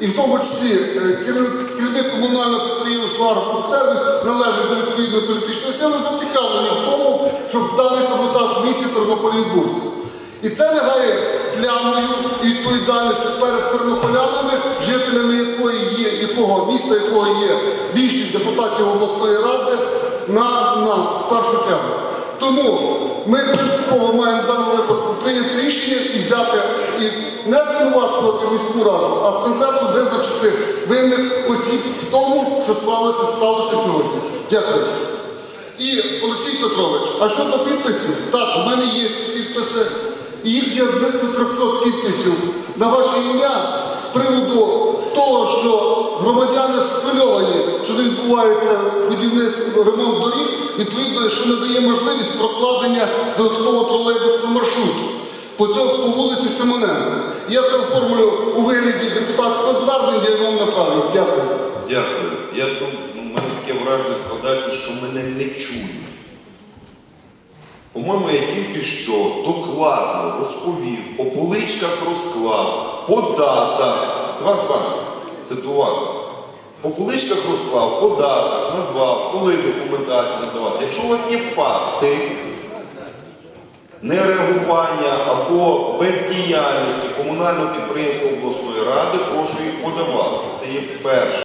і в тому числі е, керівник комунального підприємства «Аркомсервіс» належить до відповідної політичної сили, зацікавлені в тому, щоб даний саботаж в місті Тернополі відбувся. І це лягає плямою і відповідальністю перед тернополянами, жителями якої є, якого міста, якого є більшість депутатів обласної ради, на нас в першу чергу. Тому ми принципово маємо в даному випадку прийняти рішення і взяти і не звинувачувати міську раду, а конкретно визначити винних осіб в тому, що сталося, сталося сьогодні. Дякую. І Олексій Петрович, а щодо підписів, так, у мене є ці підписи, і їх є близько 300 підписів на ваше ім'я з приводу того, що громадяни схвильовані, що не відбувається будівництво ремонт доріг, відповідно, що не дає можливість прокладення додаткового тролейбусного маршруту по цьому вулиці Симоненка. Я це оформлю у вигляді депутатського звернення, я вам направлю. Дякую. Дякую. Я думаю, ну, мене таке враження складається, що мене не чують. По-моєму, я тільки що докладно розповів, по поличках розклав, по датах. З вас два. Це до вас. По поличках розклав, по датах, назвав, коли документація надавалася. Якщо у вас є факти нереагування або бездіяльності комунального підприємства обласної ради, прошу їх подавати. Це є перше.